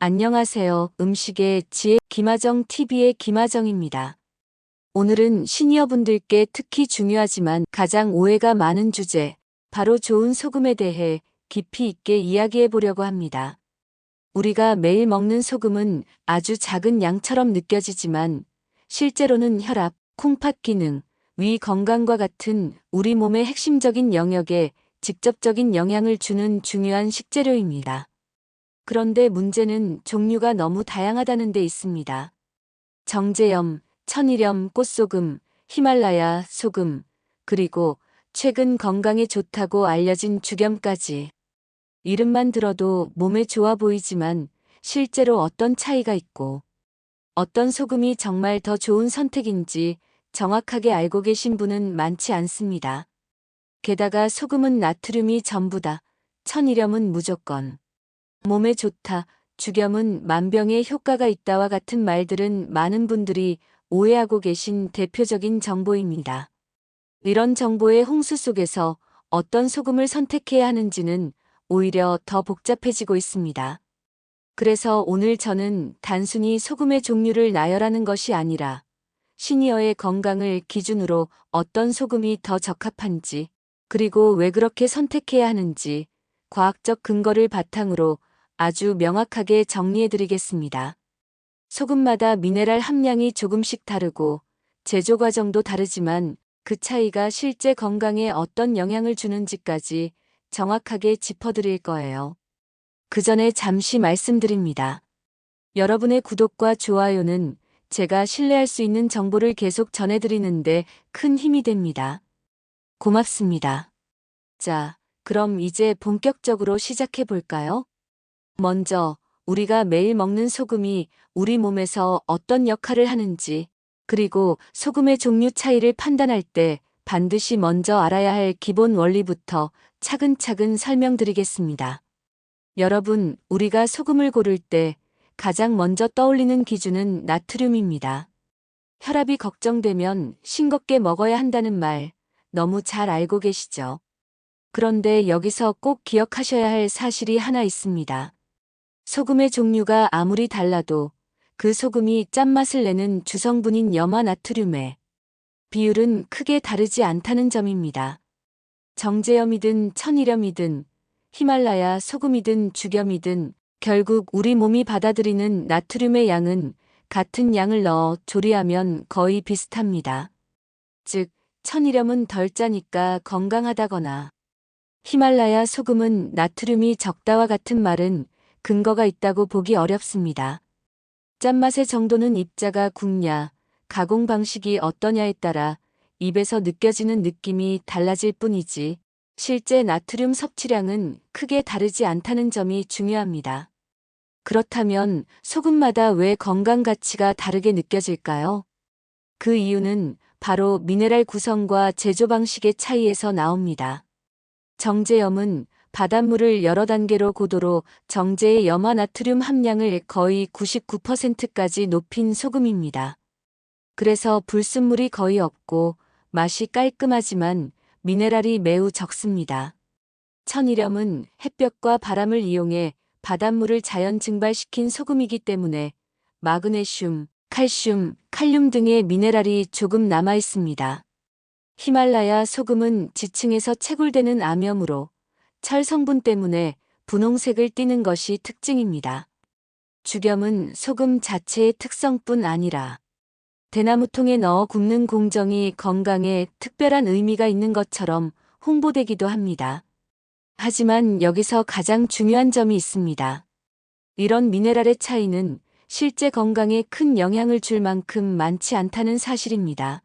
안녕하세요. 음식의 지혜 김하정 TV의 김하정입니다. 오늘은 시니어분들께 특히 중요하지만 가장 오해가 많은 주제, 바로 좋은 소금에 대해 깊이 있게 이야기해 보려고 합니다. 우리가 매일 먹는 소금은 아주 작은 양처럼 느껴지지만 실제로는 혈압, 콩팥 기능, 위 건강과 같은 우리 몸의 핵심적인 영역에 직접적인 영향을 주는 중요한 식재료입니다. 그런데 문제는 종류가 너무 다양하다는 데 있습니다. 정제염, 천일염, 꽃소금, 히말라야 소금, 그리고 최근 건강에 좋다고 알려진 죽염까지. 이름만 들어도 몸에 좋아 보이지만 실제로 어떤 차이가 있고 어떤 소금이 정말 더 좋은 선택인지 정확하게 알고 계신 분은 많지 않습니다. 게다가 소금은 나트륨이 전부다. 천일염은 무조건. 몸에 좋다, 죽염은 만병에 효과가 있다와 같은 말들은 많은 분들이 오해하고 계신 대표적인 정보입니다. 이런 정보의 홍수 속에서 어떤 소금을 선택해야 하는지는 오히려 더 복잡해지고 있습니다. 그래서 오늘 저는 단순히 소금의 종류를 나열하는 것이 아니라 시니어의 건강을 기준으로 어떤 소금이 더 적합한지, 그리고 왜 그렇게 선택해야 하는지 과학적 근거를 바탕으로 아주 명확하게 정리해 드리겠습니다. 소금마다 미네랄 함량이 조금씩 다르고 제조 과정도 다르지만 그 차이가 실제 건강에 어떤 영향을 주는지까지 정확하게 짚어드릴 거예요. 그 전에 잠시 말씀드립니다. 여러분의 구독과 좋아요는 제가 신뢰할 수 있는 정보를 계속 전해드리는데 큰 힘이 됩니다. 고맙습니다. 자, 그럼 이제 본격적으로 시작해 볼까요? 먼저, 우리가 매일 먹는 소금이 우리 몸에서 어떤 역할을 하는지, 그리고 소금의 종류 차이를 판단할 때 반드시 먼저 알아야 할 기본 원리부터 차근차근 설명드리겠습니다. 여러분, 우리가 소금을 고를 때 가장 먼저 떠올리는 기준은 나트륨입니다. 혈압이 걱정되면 싱겁게 먹어야 한다는 말 너무 잘 알고 계시죠? 그런데 여기서 꼭 기억하셔야 할 사실이 하나 있습니다. 소금의 종류가 아무리 달라도 그 소금이 짠맛을 내는 주성분인 염화 나트륨의 비율은 크게 다르지 않다는 점입니다. 정제염이든 천일염이든 히말라야 소금이든 죽염이든 결국 우리 몸이 받아들이는 나트륨의 양은 같은 양을 넣어 조리하면 거의 비슷합니다. 즉, 천일염은 덜 짜니까 건강하다거나 히말라야 소금은 나트륨이 적다와 같은 말은 근거가 있다고 보기 어렵습니다. 짠맛의 정도는 입자가 굵냐, 가공 방식이 어떠냐에 따라 입에서 느껴지는 느낌이 달라질 뿐이지 실제 나트륨 섭취량은 크게 다르지 않다는 점이 중요합니다. 그렇다면 소금마다 왜 건강 가치가 다르게 느껴질까요? 그 이유는 바로 미네랄 구성과 제조 방식의 차이에서 나옵니다. 정제염은 바닷물을 여러 단계로 고도로 정제의 염화 나트륨 함량을 거의 99%까지 높인 소금입니다. 그래서 불순물이 거의 없고 맛이 깔끔하지만 미네랄이 매우 적습니다. 천일염은 햇볕과 바람을 이용해 바닷물을 자연 증발시킨 소금이기 때문에 마그네슘, 칼슘, 칼륨 등의 미네랄이 조금 남아 있습니다. 히말라야 소금은 지층에서 채굴되는 암염으로 철 성분 때문에 분홍색을 띠는 것이 특징입니다. 죽염은 소금 자체의 특성뿐 아니라 대나무통에 넣어 굽는 공정이 건강에 특별한 의미가 있는 것처럼 홍보되기도 합니다. 하지만 여기서 가장 중요한 점이 있습니다. 이런 미네랄의 차이는 실제 건강에 큰 영향을 줄 만큼 많지 않다는 사실입니다.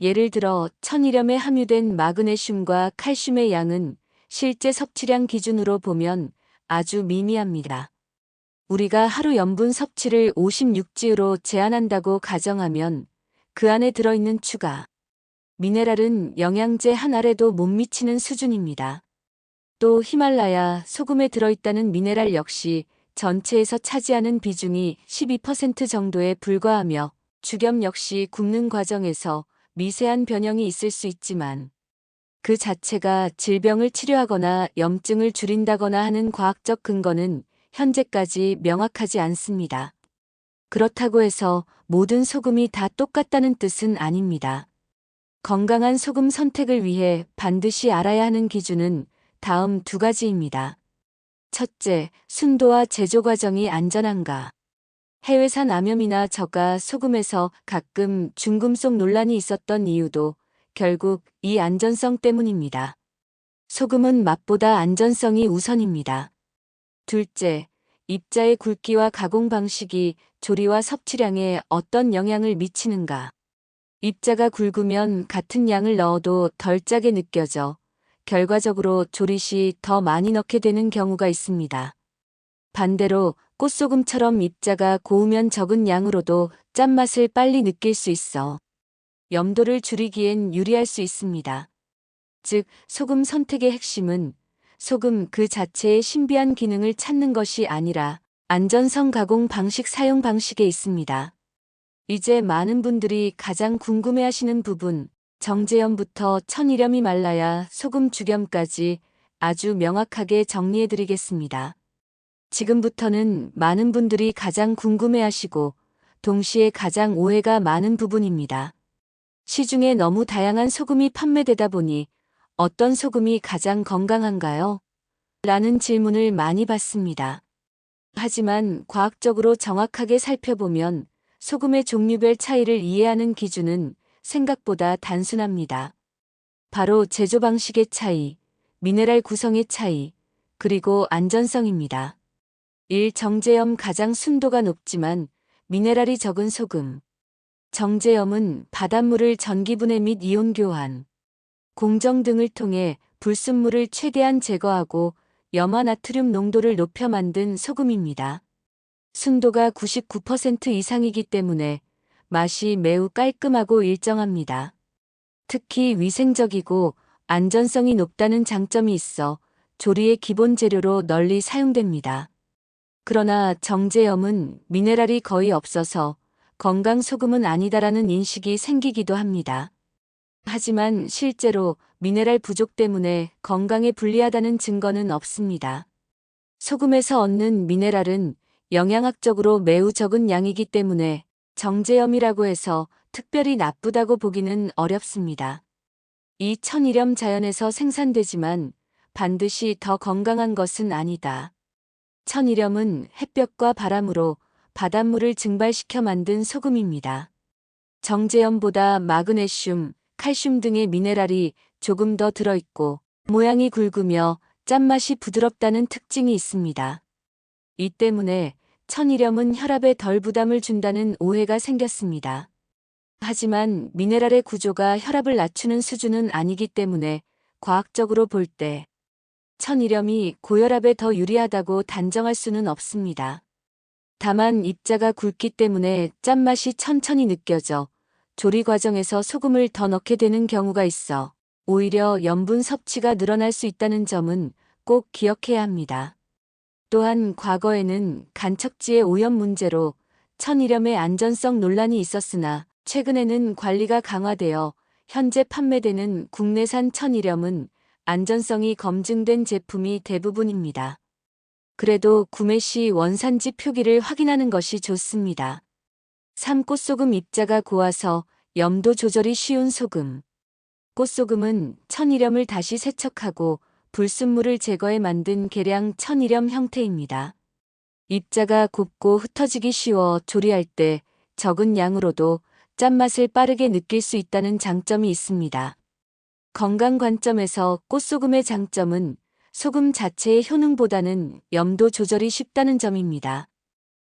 예를 들어 천일염에 함유된 마그네슘과 칼슘의 양은 실제 섭취량 기준으로 보면 아주 미미합니다. 우리가 하루 염분 섭취를 56지로 제한한다고 가정하면 그 안에 들어있는 추가 미네랄은 영양제 한 알에도 못 미치는 수준입니다. 또 히말라야 소금에 들어있다는 미네랄 역시 전체에서 차지하는 비중이 12% 정도에 불과하며 죽염 역시 굽는 과정에서 미세한 변형이 있을 수 있지만 그 자체가 질병을 치료하거나 염증을 줄인다거나 하는 과학적 근거는 현재까지 명확하지 않습니다. 그렇다고 해서 모든 소금이 다 똑같다는 뜻은 아닙니다. 건강한 소금 선택을 위해 반드시 알아야 하는 기준은 다음 두 가지입니다. 첫째, 순도와 제조 과정이 안전한가. 해외산 암염이나 저가 소금에서 가끔 중금속 논란이 있었던 이유도 결국 이 안전성 때문입니다. 소금은 맛보다 안전성이 우선입니다. 둘째, 입자의 굵기와 가공 방식이 조리와 섭취량에 어떤 영향을 미치는가. 입자가 굵으면 같은 양을 넣어도 덜 짜게 느껴져 결과적으로 조리 시 더 많이 넣게 되는 경우가 있습니다. 반대로 꽃소금처럼 입자가 고우면 적은 양으로도 짠맛을 빨리 느낄 수 있어 염도를 줄이기엔 유리할 수 있습니다. 즉, 소금 선택의 핵심은 소금 그 자체의 신비한 기능을 찾는 것이 아니라 안전성 가공 방식 사용 방식에 있습니다. 이제 많은 분들이 가장 궁금해하시는 부분, 정제염부터 천일염이 말라야 소금 주겸까지 아주 명확하게 정리해드리겠습니다. 지금부터는 많은 분들이 가장 궁금해하시고 동시에 가장 오해가 많은 부분입니다. 시중에 너무 다양한 소금이 판매되다 보니 어떤 소금이 가장 건강한가요? 라는 질문을 많이 받습니다. 하지만 과학적으로 정확하게 살펴보면 소금의 종류별 차이를 이해하는 기준은 생각보다 단순합니다. 바로 제조 방식의 차이, 미네랄 구성의 차이, 그리고 안전성입니다. 1. 정제염 가장 순도가 높지만 미네랄이 적은 소금. 정제염은 바닷물을 전기분해 및 이온 교환, 공정 등을 통해 불순물을 최대한 제거하고 염화 나트륨 농도를 높여 만든 소금입니다. 순도가 99% 이상이기 때문에 맛이 매우 깔끔하고 일정합니다. 특히 위생적이고 안전성이 높다는 장점이 있어 조리의 기본 재료로 널리 사용됩니다. 그러나 정제염은 미네랄이 거의 없어서 건강 소금은 아니다라는 인식이 생기기도 합니다. 하지만 실제로 미네랄 부족 때문에 건강에 불리하다는 증거는 없습니다. 소금에서 얻는 미네랄은 영양학적으로 매우 적은 양이기 때문에 정제염이라고 해서 특별히 나쁘다고 보기는 어렵습니다. 이 천일염 자연에서 생산되지만 반드시 더 건강한 것은 아니다. 천일염은 햇볕과 바람으로 바닷물을 증발시켜 만든 소금입니다. 정제염보다 마그네슘, 칼슘 등의 미네랄이 조금 더 들어있고 모양이 굵으며 짠맛이 부드럽다는 특징이 있습니다. 이 때문에 천일염은 혈압에 덜 부담을 준다는 오해가 생겼습니다. 하지만 미네랄의 구조가 혈압을 낮추는 수준은 아니기 때문에 과학적으로 볼 때 천일염이 고혈압에 더 유리하다고 단정할 수는 없습니다. 다만 입자가 굵기 때문에 짠맛이 천천히 느껴져 조리 과정에서 소금을 더 넣게 되는 경우가 있어 오히려 염분 섭취가 늘어날 수 있다는 점은 꼭 기억해야 합니다. 또한 과거에는 간척지의 오염 문제로 천일염의 안전성 논란이 있었으나 최근에는 관리가 강화되어 현재 판매되는 국내산 천일염은 안전성이 검증된 제품이 대부분입니다. 그래도 구매 시 원산지 표기를 확인하는 것이 좋습니다. 3. 꽃소금 입자가 고와서 염도 조절이 쉬운 소금. 꽃소금은 천일염을 다시 세척하고 불순물을 제거해 만든 계량 천일염 형태입니다. 입자가 곱고 흩어지기 쉬워 조리할 때 적은 양으로도 짠맛을 빠르게 느낄 수 있다는 장점이 있습니다. 건강 관점에서 꽃소금의 장점은 소금 자체의 효능보다는 염도 조절이 쉽다는 점입니다.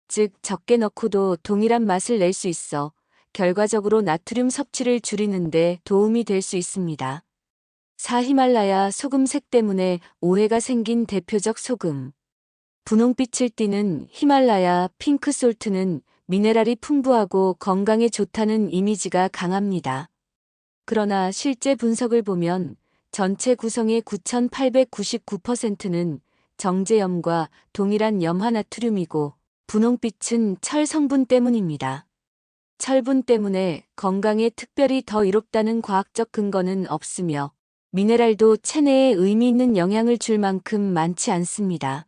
즉, 적게 넣고도 동일한 맛을 낼 수 있어 결과적으로 나트륨 섭취를 줄이는 데 도움이 될 수 있습니다. 4. 히말라야 소금색 때문에 오해가 생긴 대표적 소금. 분홍빛을 띠는 히말라야 핑크솔트는 미네랄이 풍부하고 건강에 좋다는 이미지가 강합니다. 그러나 실제 분석을 보면 전체 구성의 9,899%는 정제염과 동일한 염화나트륨이고 분홍빛은 철 성분 때문입니다. 철분 때문에 건강에 특별히 더 이롭다는 과학적 근거는 없으며 미네랄도 체내에 의미 있는 영향을 줄 만큼 많지 않습니다.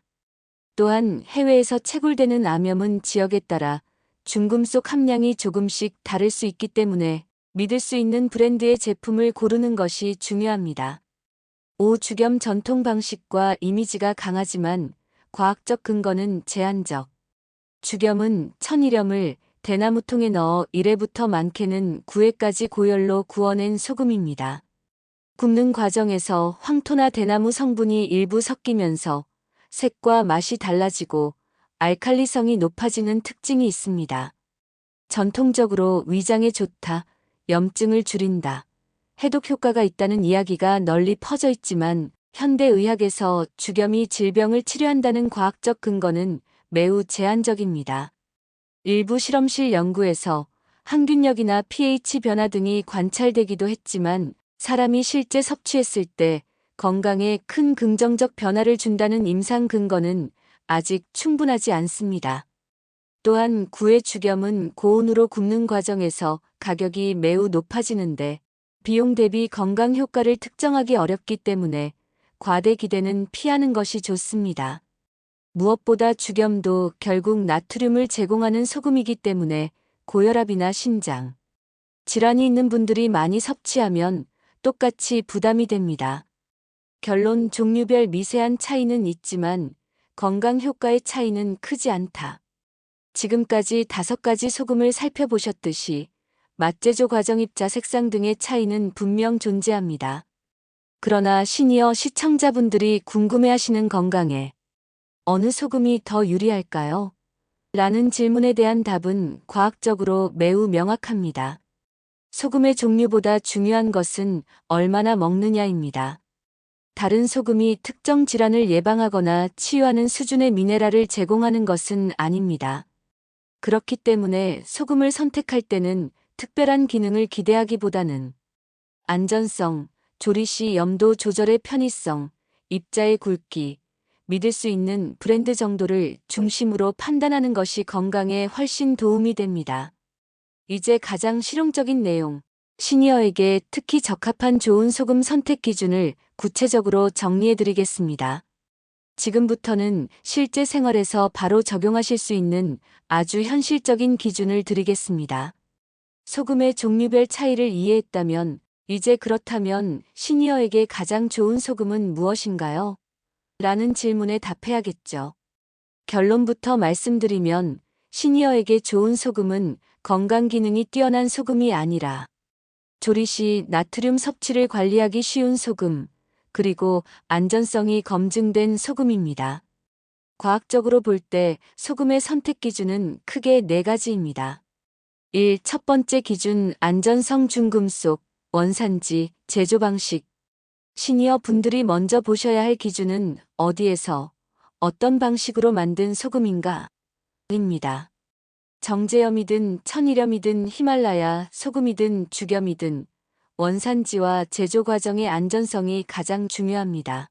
또한 해외에서 채굴되는 암염은 지역에 따라 중금속 함량이 조금씩 다를 수 있기 때문에 믿을 수 있는 브랜드의 제품을 고르는 것이 중요합니다. 오주겸 전통 방식과 이미지가 강하지만 과학적 근거는 제한적. 주겸은 천일염을 대나무통에 넣어 1회부터 많게는 9회까지 고열로 구워낸 소금입니다. 굽는 과정에서 황토나 대나무 성분이 일부 섞이면서 색과 맛이 달라지고 알칼리성이 높아지는 특징이 있습니다. 전통적으로 위장에 좋다, 염증을 줄인다, 해독 효과가 있다는 이야기가 널리 퍼져 있지만 현대의학에서 주겸이 질병을 치료한다는 과학적 근거는 매우 제한적입니다. 일부 실험실 연구에서 항균력이나 pH 변화 등이 관찰되기도 했지만 사람이 실제 섭취했을 때 건강에 큰 긍정적 변화를 준다는 임상 근거는 아직 충분하지 않습니다. 또한 구의 주겸은 고온으로 굽는 과정에서 가격이 매우 높아지는데 비용 대비 건강 효과를 특정하기 어렵기 때문에 과대 기대는 피하는 것이 좋습니다. 무엇보다 주겸도 결국 나트륨을 제공하는 소금이기 때문에 고혈압이나 신장, 질환이 있는 분들이 많이 섭취하면 똑같이 부담이 됩니다. 결론 종류별 미세한 차이는 있지만 건강 효과의 차이는 크지 않다. 지금까지 다섯 가지 소금을 살펴보셨듯이 맛제조 과정 입자 색상 등의 차이는 분명 존재합니다. 그러나 시니어 시청자분들이 궁금해하시는 건강에 어느 소금이 더 유리할까요? 라는 질문에 대한 답은 과학적으로 매우 명확합니다. 소금의 종류보다 중요한 것은 얼마나 먹느냐입니다. 다른 소금이 특정 질환을 예방하거나 치유하는 수준의 미네랄을 제공하는 것은 아닙니다. 그렇기 때문에 소금을 선택할 때는 특별한 기능을 기대하기보다는 안전성, 조리 시 염도 조절의 편의성, 입자의 굵기, 믿을 수 있는 브랜드 정도를 중심으로 판단하는 것이 건강에 훨씬 도움이 됩니다. 이제 가장 실용적인 내용, 시니어에게 특히 적합한 좋은 소금 선택 기준을 구체적으로 정리해 드리겠습니다. 지금부터는 실제 생활에서 바로 적용하실 수 있는 아주 현실적인 기준을 드리겠습니다. 소금의 종류별 차이를 이해했다면 이제 그렇다면 시니어에게 가장 좋은 소금은 무엇인가요? 라는 질문에 답해야겠죠. 결론부터 말씀드리면 시니어에게 좋은 소금은 건강 기능이 뛰어난 소금이 아니라 조리 시 나트륨 섭취를 관리하기 쉬운 소금, 그리고 안전성이 검증된 소금입니다. 과학적으로 볼 때 소금의 선택 기준은 크게 네 가지입니다. 1. 첫 번째 기준 안전성 중금속, 원산지, 제조 방식. 시니어 분들이 먼저 보셔야 할 기준은 어디에서, 어떤 방식으로 만든 소금인가? 입니다. 정제염이든 천일염이든 히말라야 소금이든 주겸이든 원산지와 제조 과정의 안전성이 가장 중요합니다.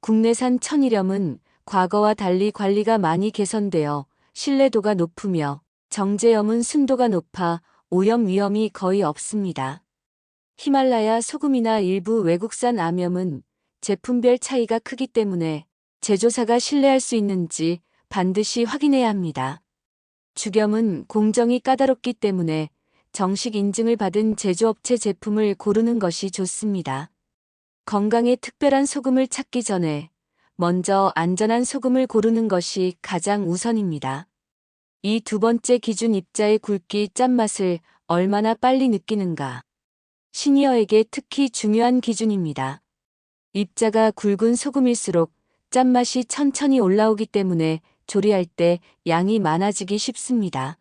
국내산 천일염은 과거와 달리 관리가 많이 개선되어 신뢰도가 높으며 정제염은 순도가 높아 오염 위험이 거의 없습니다. 히말라야 소금이나 일부 외국산 암염은 제품별 차이가 크기 때문에 제조사가 신뢰할 수 있는지 반드시 확인해야 합니다. 주겸은 공정이 까다롭기 때문에 정식 인증을 받은 제조업체 제품을 고르는 것이 좋습니다. 건강에 특별한 소금을 찾기 전에 먼저 안전한 소금을 고르는 것이 가장 우선입니다. 이 두 번째 기준 입자의 굵기 짠맛을 얼마나 빨리 느끼는가. 시니어에게 특히 중요한 기준입니다. 입자가 굵은 소금일수록 짠맛이 천천히 올라오기 때문에 조리할 때 양이 많아지기 쉽습니다.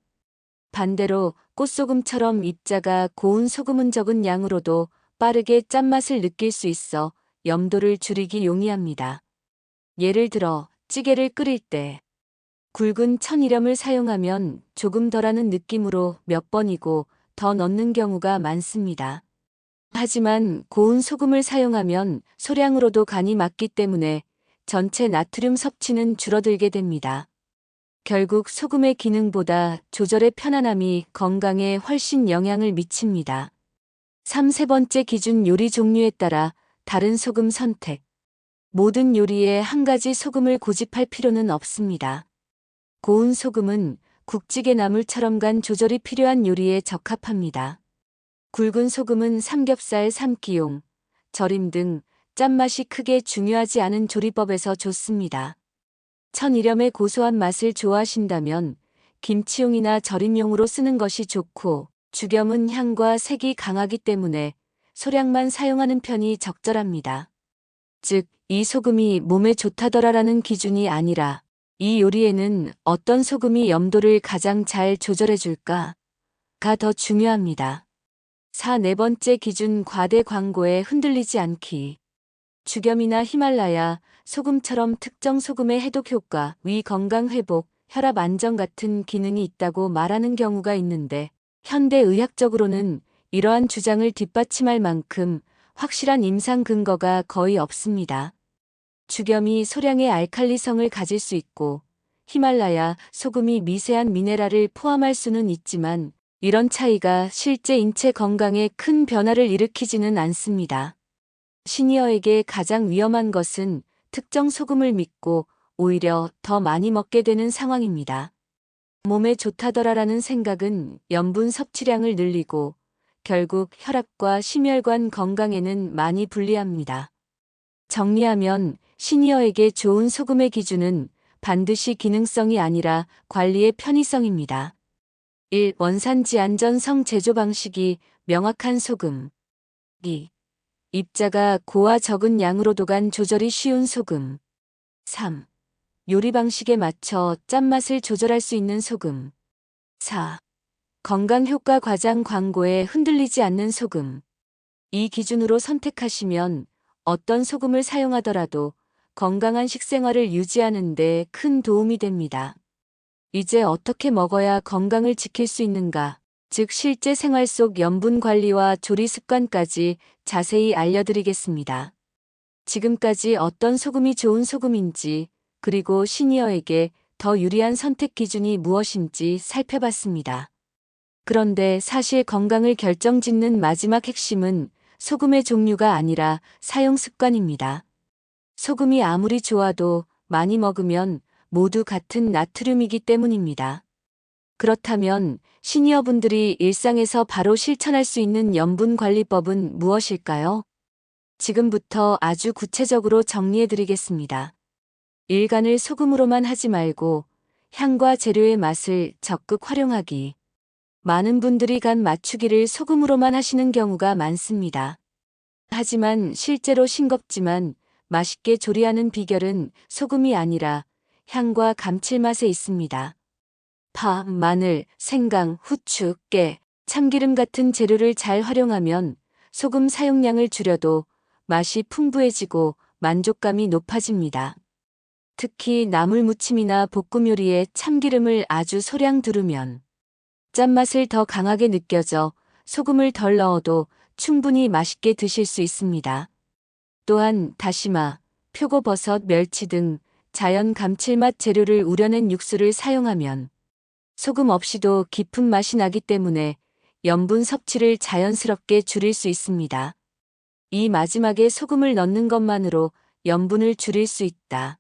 반대로 꽃소금처럼 입자가 고운 소금은 적은 양으로도 빠르게 짠맛을 느낄 수 있어 염도를 줄이기 용이합니다. 예를 들어 찌개를 끓일 때 굵은 천일염을 사용하면 조금 덜하는 느낌으로 몇 번이고 더 넣는 경우가 많습니다. 하지만 고운 소금을 사용하면 소량으로도 간이 맞기 때문에 전체 나트륨 섭취는 줄어들게 됩니다. 결국 소금의 기능보다 조절의 편안함이 건강에 훨씬 영향을 미칩니다. 3. 세 번째 기준 요리 종류에 따라 다른 소금 선택. 모든 요리에 한 가지 소금을 고집할 필요는 없습니다. 고운 소금은 국찌개 나물처럼 간 조절이 필요한 요리에 적합합니다. 굵은 소금은 삼겹살 삶기용, 절임 등 짠맛이 크게 중요하지 않은 조리법에서 좋습니다. 천일염의 고소한 맛을 좋아하신다면 김치용이나 절임용으로 쓰는 것이 좋고 죽염은 향과 색이 강하기 때문에 소량만 사용하는 편이 적절합니다. 즉, 이 소금이 몸에 좋다더라라는 기준이 아니라 이 요리에는 어떤 소금이 염도를 가장 잘 조절해 줄까 가 더 중요합니다. 4. 네 번째 기준 과대 광고에 흔들리지 않기. 죽염이나 히말라야, 소금처럼 특정 소금의 해독 효과, 위 건강 회복, 혈압 안정 같은 기능이 있다고 말하는 경우가 있는데, 현대 의학적으로는 이러한 주장을 뒷받침할 만큼 확실한 임상 근거가 거의 없습니다. 죽염이 소량의 알칼리성을 가질 수 있고, 히말라야, 소금이 미세한 미네랄을 포함할 수는 있지만, 이런 차이가 실제 인체 건강에 큰 변화를 일으키지는 않습니다. 시니어에게 가장 위험한 것은 특정 소금을 믿고 오히려 더 많이 먹게 되는 상황입니다. 몸에 좋다더라라는 생각은 염분 섭취량을 늘리고 결국 혈압과 심혈관 건강에는 많이 불리합니다. 정리하면 시니어에게 좋은 소금의 기준은 반드시 기능성이 아니라 관리의 편의성입니다. 1. 원산지 안전성 제조 방식이 명확한 소금 2. 입자가 고와 적은 양으로 도 간 조절이 쉬운 소금 3. 요리 방식에 맞춰 짠맛을 조절할 수 있는 소금 4. 건강 효과 과장 광고에 흔들리지 않는 소금 이 기준으로 선택하시면 어떤 소금을 사용하더라도 건강한 식생활을 유지하는 데 큰 도움이 됩니다. 이제 어떻게 먹어야 건강을 지킬 수 있는가? 즉 실제 생활 속 염분 관리와 조리 습관까지 자세히 알려드리겠습니다. 지금까지 어떤 소금이 좋은 소금인지 그리고 시니어에게 더 유리한 선택 기준이 무엇인지 살펴봤습니다. 그런데 사실 건강을 결정짓는 마지막 핵심은 소금의 종류가 아니라 사용 습관입니다. 소금이 아무리 좋아도 많이 먹으면 모두 같은 나트륨이기 때문입니다. 그렇다면 시니어분들이 일상에서 바로 실천할 수 있는 염분 관리법은 무엇일까요? 지금부터 아주 구체적으로 정리해 드리겠습니다. 일간을 소금으로만 하지 말고 향과 재료의 맛을 적극 활용하기. 많은 분들이 간 맞추기를 소금으로만 하시는 경우가 많습니다. 하지만 실제로 싱겁지만 맛있게 조리하는 비결은 소금이 아니라 향과 감칠맛에 있습니다. 파, 마늘, 생강, 후추, 깨, 참기름 같은 재료를 잘 활용하면 소금 사용량을 줄여도 맛이 풍부해지고 만족감이 높아집니다. 특히 나물 무침이나 볶음 요리에 참기름을 아주 소량 두르면 짠맛을 더 강하게 느껴져 소금을 덜 넣어도 충분히 맛있게 드실 수 있습니다. 또한 다시마, 표고버섯, 멸치 등 자연 감칠맛 재료를 우려낸 육수를 사용하면 소금 없이도 깊은 맛이 나기 때문에 염분 섭취를 자연스럽게 줄일 수 있습니다. 이 마지막에 소금을 넣는 것만으로 염분을 줄일 수 있다.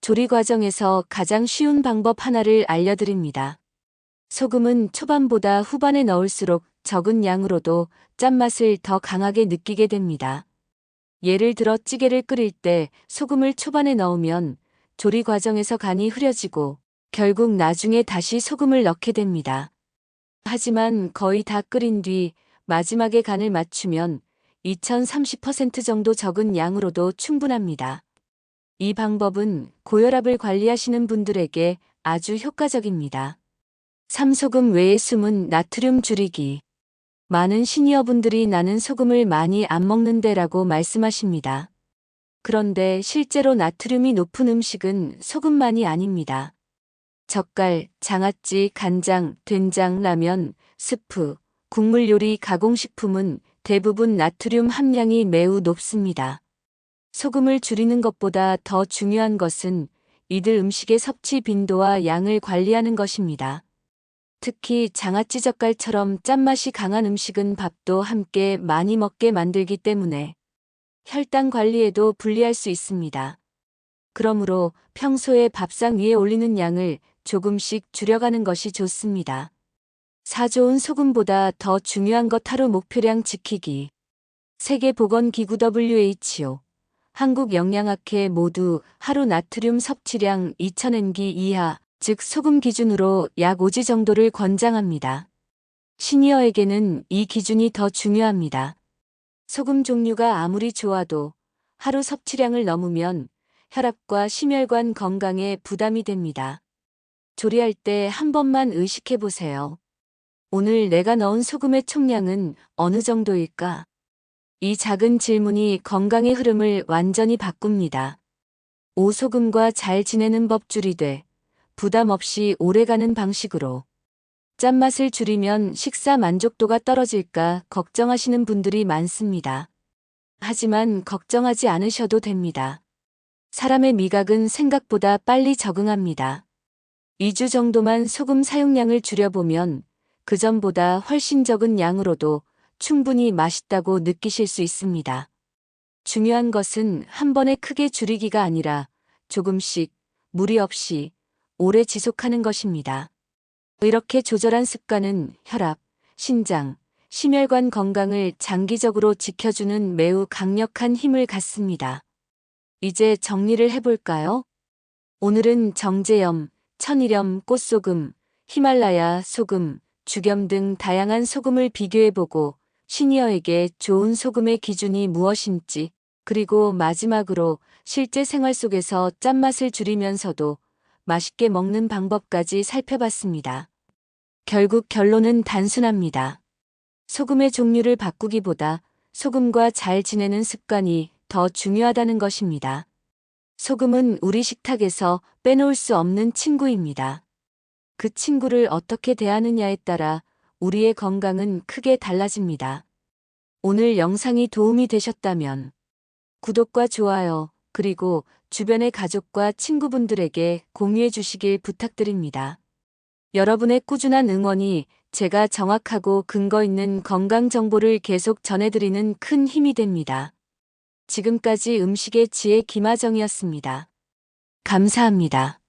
조리 과정에서 가장 쉬운 방법 하나를 알려드립니다. 소금은 초반보다 후반에 넣을수록 적은 양으로도 짠맛을 더 강하게 느끼게 됩니다. 예를 들어 찌개를 끓일 때 소금을 초반에 넣으면 조리 과정에서 간이 흐려지고 결국 나중에 다시 소금을 넣게 됩니다. 하지만 거의 다 끓인 뒤 마지막에 간을 맞추면 2030% 정도 적은 양으로도 충분합니다. 이 방법은 고혈압을 관리하시는 분들에게 아주 효과적입니다. 삼소금 외의 숨은 나트륨 줄이기. 많은 시니어분들이 나는 소금을 많이 안 먹는데라고 말씀하십니다. 그런데 실제로 나트륨이 높은 음식은 소금만이 아닙니다. 젓갈, 장아찌, 간장, 된장, 라면, 스프, 국물 요리, 가공식품은 대부분 나트륨 함량이 매우 높습니다. 소금을 줄이는 것보다 더 중요한 것은 이들 음식의 섭취 빈도와 양을 관리하는 것입니다. 특히 장아찌 젓갈처럼 짠맛이 강한 음식은 밥도 함께 많이 먹게 만들기 때문에 혈당 관리에도 불리할 수 있습니다. 그러므로 평소에 밥상 위에 올리는 양을 조금씩 줄여가는 것이 좋습니다. 사 좋은 소금보다 더 중요한 것 하루 목표량 지키기. 세계보건기구 WHO, 한국영양학회 모두 하루 나트륨 섭취량 2000mg 이하, 즉 소금 기준으로 약 5지 정도를 권장합니다. 시니어에게는 이 기준이 더 중요합니다. 소금 종류가 아무리 좋아도 하루 섭취량을 넘으면 혈압과 심혈관 건강에 부담이 됩니다. 조리할 때 한 번만 의식해 보세요. 오늘 내가 넣은 소금의 총량은 어느 정도일까? 이 작은 질문이 건강의 흐름을 완전히 바꿉니다. 오소금과 잘 지내는 법 줄이되 부담 없이 오래가는 방식으로 짠맛을 줄이면 식사 만족도가 떨어질까 걱정하시는 분들이 많습니다. 하지만 걱정하지 않으셔도 됩니다. 사람의 미각은 생각보다 빨리 적응합니다. 2주 정도만 소금 사용량을 줄여보면 그 전보다 훨씬 적은 양으로도 충분히 맛있다고 느끼실 수 있습니다. 중요한 것은 한 번에 크게 줄이기가 아니라 조금씩 무리 없이 오래 지속하는 것입니다. 이렇게 조절한 습관은 혈압, 신장, 심혈관 건강을 장기적으로 지켜주는 매우 강력한 힘을 갖습니다. 이제 정리를 해볼까요? 오늘은 정제염, 천일염, 꽃소금, 히말라야 소금, 죽염 등 다양한 소금을 비교해보고 시니어에게 좋은 소금의 기준이 무엇인지, 그리고 마지막으로 실제 생활 속에서 짠맛을 줄이면서도 맛있게 먹는 방법까지 살펴봤습니다. 결국 결론은 단순합니다. 소금의 종류를 바꾸기보다 소금과 잘 지내는 습관이 더 중요하다는 것입니다. 소금은 우리 식탁에서 빼놓을 수 없는 친구입니다. 그 친구를 어떻게 대하느냐에 따라 우리의 건강은 크게 달라집니다. 오늘 영상이 도움이 되셨다면 구독과 좋아요, 그리고 주변의 가족과 친구분들에게 공유해 주시길 부탁드립니다. 여러분의 꾸준한 응원이 제가 정확하고 근거 있는 건강 정보를 계속 전해드리는 큰 힘이 됩니다. 지금까지 음식의 지혜 김아정이었습니다. 감사합니다.